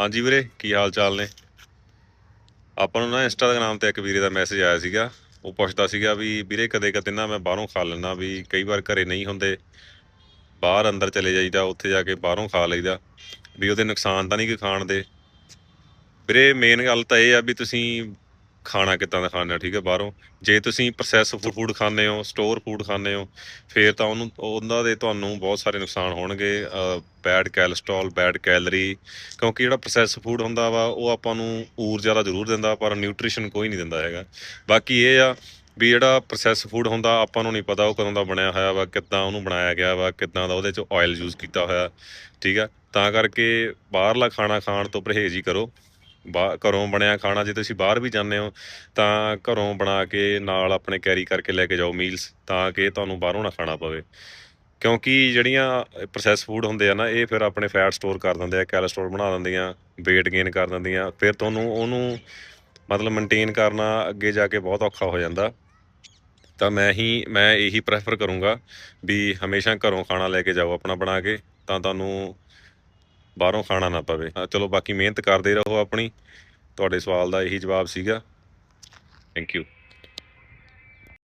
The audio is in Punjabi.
ਹਾਂਜੀ ਵੀਰੇ, ਕੀ ਹਾਲ ਚਾਲ ਨੇ? ਆਪਾਂ ਨੂੰ ਨਾ ਇੰਸਟਾਗ੍ਰam ਤੇ ਇੱਕ ਵੀਰੇ ਦਾ ਮੈਸੇਜ ਆਇਆ ਸੀਗਾ। ਉਹ ਪੁੱਛਦਾ ਸੀਗਾ ਵੀ, ਵੀਰੇ ਕਦੇ ਕਦੇ ਨਾ ਮੈਂ ਬਾਹਰੋਂ ਖਾ ਲੈਂਦਾ ਵੀ ਕਈ ਵਾਰ ਘਰੇ ਨਹੀਂ ਹੁੰਦੇ। ਬਾਹਰ ਅੰਦਰ ਚਲੇ ਜਾਈਦਾ, ਉੱਥੇ ਜਾ ਕੇ ਬਾਹਰੋਂ ਖਾ ਲਈਦਾ। ਵੀ ਉਹਦੇ ਨੁਕਸਾਨ ਤਾਂ ਨਹੀਂ ਕੋਈ ਖਾਣ ਦੇ। ਵੀਰੇ ਮੇਨ ਗੱਲ ਤਾਂ ਇਹ ਆ ਵੀ ਤੁਸੀਂ ਖਾਣਾ ਕਿੱਦਾਂ ਦਾ ਖਾਂਦੇ ਠੀਕ ਹੈ, ਬਾਹਰੋਂ। ਜੇ ਤੁਸੀਂ ਪ੍ਰੋਸੈਸ ਫੂਡ ਖਾਂਦੇ ਹੋ ਸਟੋਰ ਫੂਡ ਖਾਂਦੇ ਹੋ, ਫੇਰ ਤਾਂ ਉਹਨੂੰ, ਉਹਨਾਂ ਦੇ ਤੁਹਾਨੂੰ ਬਹੁਤ ਸਾਰੇ ਨੁਕਸਾਨ ਹੋਣਗੇ। ਬੈਡ ਕੈਲਸਟ੍ਰੋਲ ਬੈਡ ਕੈਲਰੀ ਕਿਉਂਕਿ ਜਿਹੜਾ ਪ੍ਰੋਸੈਸ ਫੂਡ ਹੁੰਦਾ ਵਾ, ਉਹ ਆਪਾਂ ਨੂੰ ਊਰਜਾ ਦਾ ਜ਼ਰੂਰ ਦਿੰਦਾ, ਪਰ ਨਿਊਟ੍ਰੀਸ਼ਨ ਕੋਈ ਨਹੀਂ ਦਿੰਦਾ ਹੈਗਾ। ਬਾਕੀ ਇਹ ਆ ਵੀ ਜਿਹੜਾ ਪ੍ਰੋਸੈਸ ਫੂਡ ਹੁੰਦਾ, ਆਪਾਂ ਨੂੰ ਨਹੀਂ ਪਤਾ ਉਹ ਕਦੋਂ ਦਾ ਬਣਿਆ ਹੋਇਆ ਵਾ, ਕਿੱਦਾਂ ਉਹਨੂੰ ਬਣਾਇਆ ਗਿਆ ਵਾ, ਕਿੱਦਾਂ ਦਾ ਉਹਦੇ 'ਚ ਆਇਲ ਯੂਜ਼ ਕੀਤਾ ਹੋਇਆ। ਠੀਕ ਆ ਤਾਂ ਕਰਕੇ ਬਾਹਰਲਾ ਖਾਣਾ ਖਾਣ ਤੋਂ ਪਰਹੇਜ਼ ਹੀ ਕਰੋ। ਬਾ ਘਰੋਂ ਬਣਿਆ ਖਾਣਾ, ਜੇ ਤੁਸੀਂ ਬਾਹਰ ਵੀ ਜਾਂਦੇ ਹੋ, ਤਾਂ ਘਰੋਂ ਬਣਾ ਕੇ ਨਾਲ ਆਪਣੇ ਕੈਰੀ ਕਰਕੇ ਲੈ ਕੇ ਜਾਓ ਮੀਲਸ, ਤਾਂ ਕਿ ਤੁਹਾਨੂੰ ਬਾਹਰੋਂ ਨਾ ਖਾਣਾ ਪਵੇ। ਕਿਉਂਕਿ ਜਿਹੜੀਆਂ ਪ੍ਰੋਸੈਸ ਫੂਡ ਹੁੰਦੇ ਆ ਨਾ, ਇਹ ਫਿਰ ਆਪਣੇ ਫੈਟ ਸਟੋਰ ਕਰ ਦਿੰਦੇ ਆ ਕੈਲਸਟ੍ਰੋਲ ਬਣਾ ਦਿੰਦੀਆਂ, weight gain ਕਰ ਦਿੰਦੀਆਂ, ਫਿਰ ਤੁਹਾਨੂੰ ਉਹਨੂੰ ਮਤਲਬ ਮੇਨਟੇਨ ਕਰਨਾ ਅੱਗੇ ਜਾ ਕੇ ਬਹੁਤ ਔਖਾ ਹੋ ਜਾਂਦਾ। ਤਾਂ ਮੈਂ ਹੀ, ਮੈਂ ਇਹੀ ਪ੍ਰੈਫਰ ਕਰੂੰਗਾ ਵੀ ਹਮੇਸ਼ਾ ਘਰੋਂ ਖਾਣਾ ਲੈ ਕੇ ਜਾਓ ਆਪਣਾ ਬਣਾ ਕੇ, ਤਾਂ ਤੁਹਾਨੂੰ ਬਾਹਰੋਂ ਖਾਣਾ ਨਾ ਪਵੇ। ਹਾਂ, ਚਲੋ ਬਾਕੀ ਮਿਹਨਤ ਕਰਦੇ ਰਹੋ ਆਪਣੀ। ਤੁਹਾਡੇ ਸਵਾਲ ਦਾ ਇਹੀ ਜਵਾਬ ਸੀਗਾ। Thank you